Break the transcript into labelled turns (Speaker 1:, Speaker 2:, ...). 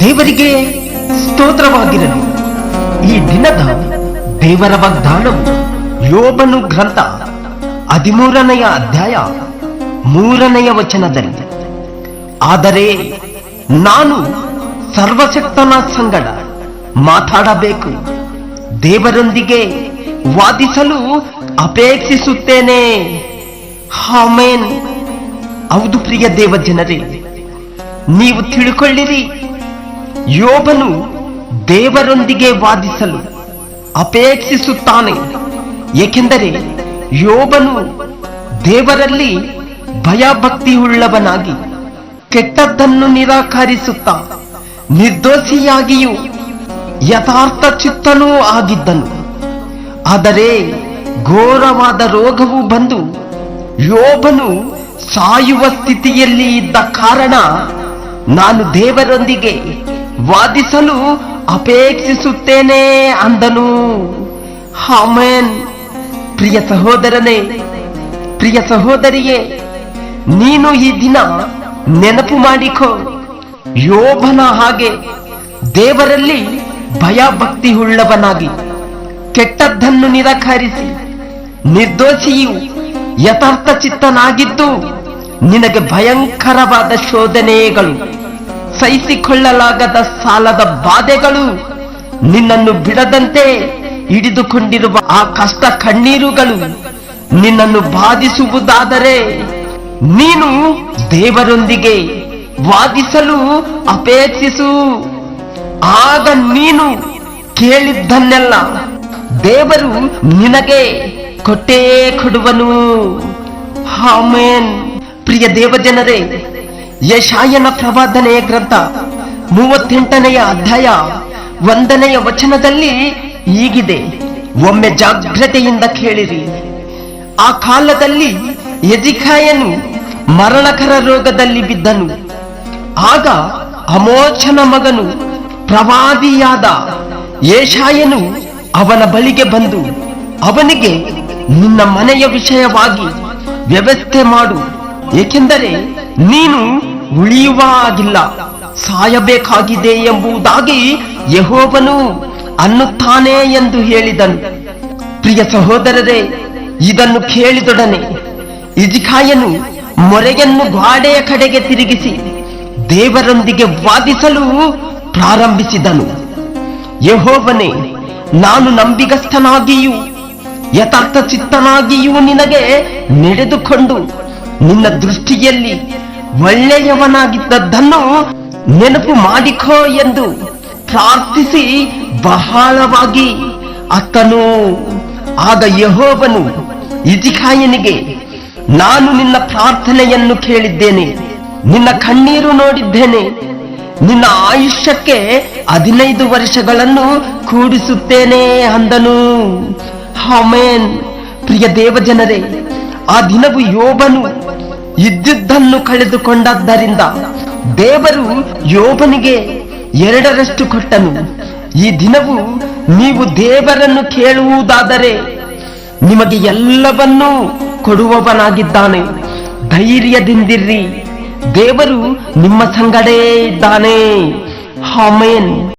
Speaker 1: ದೇವರಿಗೆ ಸ್ತೋತ್ರವಾಗಿರಲಿ. ಈ ದಿನದ ದೇವರ ವಾಗ್ದಾನವು ಯೋಬನು ಗ್ರಂಥ ಹದಿಮೂರನೆಯ ಅಧ್ಯಾಯ ಮೂರನೆಯ ವಚನದಲ್ಲಿ. ಆದರೆ ನಾನು ಸರ್ವಶಕ್ತನ ಸಂಗಡ ಮಾತಾಡಬೇಕು. ದೇವರೊಂದಿಗೆ ವಾದಿಸಲು ಅಪೇಕ್ಷಿಸುತ್ತೇನೆ. ಹಾಮೇನ್ ಹೌದು ಪ್ರಿಯ ದೇವ ಜನರೇ ನೀವು ತಿಳ್ಕೊಳ್ಳಿರಿ, ಯೋಬನು ದೇವರೊಂದಿಗೆ ವಾದಿಸಲು ಅಪೇಕ್ಷಿಸುತ್ತಾನೆ. ಏಕೆಂದರೆ ಯೋಬನು ದೇವರಲ್ಲಿ ಭಯಭಕ್ತಿ ಉಳ್ಳವನಾಗಿ ಕೆಟ್ಟದ್ದನ್ನು ನಿರಾಕರಿಸುತ್ತಾ ನಿರ್ದೋಷಿಯಾಗಿಯೂ ಯಥಾರ್ಥ ಚಿತ್ತನೂ ಆಗಿದ್ದನು. ಆದರೆ ಘೋರವಾದ ರೋಗವು ಬಂದು ಯೋಬನು ಸಾಯುವ ಸ್ಥಿತಿಯಲ್ಲಿ ಇದ್ದ ಕಾರಣ ನಾನು ದೇವರೊಂದಿಗೆ ವಾದಿಸಲು ಅಪೇಕ್ಷಿಸುತ್ತೇನೆ ಅಂದನು. ಹಾಮೇನ್ ಪ್ರಿಯ ಸಹೋದರನೇ, ಪ್ರಿಯ ಸಹೋದರಿಯೇ, ನೀನು ಈ ದಿನ ನೆನಪು ಮಾಡಿಕೋ. ಯೋಭನ ಹಾಗೆ ದೇವರಲ್ಲಿ ಭಯಭಕ್ತಿ ಉಳ್ಳವನಾಗಿ ಕೆಟ್ಟದ್ದನ್ನು ನಿರಾಕರಿಸಿ ನಿರ್ದೋಷಿಯು ಯಥಾರ್ಥ ಚಿತ್ತನಾಗಿದ್ದು ನಿನಗೆ ಭಯಂಕರವಾದ ಶೋಧನೆಗಳು, ಸಹಿಸಿಕೊಳ್ಳಲಾಗದ ಸಾಲದ ಬಾಧೆಗಳು, ನಿನ್ನನ್ನು ಬಿಡದಂತೆ ಹಿಡಿದುಕೊಂಡಿರುವ ಆ ಕಷ್ಟ ಕಣ್ಣೀರುಗಳು ನಿನ್ನನ್ನು ಬಾಧಿಸುವುದಾದರೆ ನೀನು ದೇವರೊಂದಿಗೆ ವಾದಿಸಲು ಅಪೇಕ್ಷಿಸು. ಆಗ ನೀನು ಕೇಳಿದ್ದನ್ನೆಲ್ಲ ದೇವರು ನಿನಗೆ ಕೊಟ್ಟೇ ಕೊಡುವನು. ಹಾಮೇನ್ ಪ್ರಿಯ ದೇವಜನರೇ, ಯಶಾಯನ ಪ್ರವಾದನೆಯ ಗ್ರಂಥ ಮೂವತ್ತೆಂಟನೆಯ ಅಧ್ಯಾಯ ಒಂದನೆಯ ವಚನದಲ್ಲಿ ಈಗಿದೆ ಒಮ್ಮೆ ಜಾಗ್ರತೆಯಿಂದ ಕೇಳಿರಿ. ಆ ಕಾಲದಲ್ಲಿ ಯಜಿಕಾಯನು ಮರಣಕರ ರೋಗದಲ್ಲಿ ಬಿದ್ದನು. ಆಗ ಅಮೋಚನ ಮಗನು ಪ್ರವಾದಿಯಾದ ಏಷಾಯನು ಅವನ ಬಳಿಗೆ ಬಂದು ಅವನಿಗೆ ನಿನ್ನ ಮನೆಯ ವಿಷಯವಾಗಿ ವ್ಯವಸ್ಥೆ ಮಾಡು. ಏಕೆಂದರೆ ನೀನು ಉಳಿಯುವ ಆಗಿಲ್ಲ ಸಾಯಬೇಕಾಗಿದೆ ಎಂಬುದಾಗಿ ಯಹೋವನು ಅನ್ನುತ್ತಾನೆ ಎಂದು ಹೇಳಿದನು. ಪ್ರಿಯ ಸಹೋದರರೇ, ಇದನ್ನು ಕೇಳಿದೊಡನೆ ಇಜಿಕಾಯನು ಮೊರೆಯನ್ನು ಗ್ವಾಡೆಯ ಕಡೆಗೆ ತಿರುಗಿಸಿ ದೇವರೊಂದಿಗೆ ವಾದಿಸಲು ಪ್ರಾರಂಭಿಸಿದನು. ಯಹೋವನೇ ನಾನು ನಂಬಿಗಸ್ಥನಾಗಿಯೂ, ಯಥಾರ್ಥ ಚಿತ್ತನಾಗಿಯೂ ನಿನಗೆ ನಡೆದುಕೊಂಡು ನಿನ್ನ ದೃಷ್ಟಿಯಲ್ಲಿ ಒಳ್ಳೆಯವನಾಗಿದ್ದದ್ದನ್ನು ನೆನಪು ಮಾಡಿಕೋ ಎಂದು ಪ್ರಾರ್ಥಿಸಿ ಬಹಳವಾಗಿ ಅತನು ಆಗ ಯಹೋವನು ಇಜಿಕಾಯನಿಗೆ ನಾನು ನಿನ್ನ ಪ್ರಾರ್ಥನೆಯನ್ನು ಕೇಳಿದ್ದೇನೆ, ನಿನ್ನ ಕಣ್ಣೀರು ನೋಡಿದ್ದೇನೆ ನಿನ್ನ ಆಯುಷ್ಯಕ್ಕೆ ಹದಿನೈದು ವರ್ಷಗಳನ್ನು ಕೂಡಿಸುತ್ತೇನೆ ಅಂದನು. ಹಾಮೇನ್ ಪ್ರಿಯ ದೇವಜನರೇ, ಆ ದಿನವು ಯೋಬನು ಇದ್ದಿದ್ದನ್ನು ಕಳೆದುಕೊಂಡದ್ದರಿಂದ ದೇವರು ಯೋಬನಿಗೆ ಎರಡರಷ್ಟು ಕೊಟ್ಟನು. ಈ ದಿನವು ನೀವು ದೇವರನ್ನು ಕೇಳುವುದಾದರೆ ನಿಮಗೆ ಎಲ್ಲವನ್ನೂ ಕೊಡುವವನಾಗಿದ್ದಾನೆ. ಧೈರ್ಯದಿಂದಿರ್ರಿ ದೇವರು ನಿಮ್ಮ ಸಂಗಡೆ ಇದ್ದಾನೆ. ಹಾಮೇನ್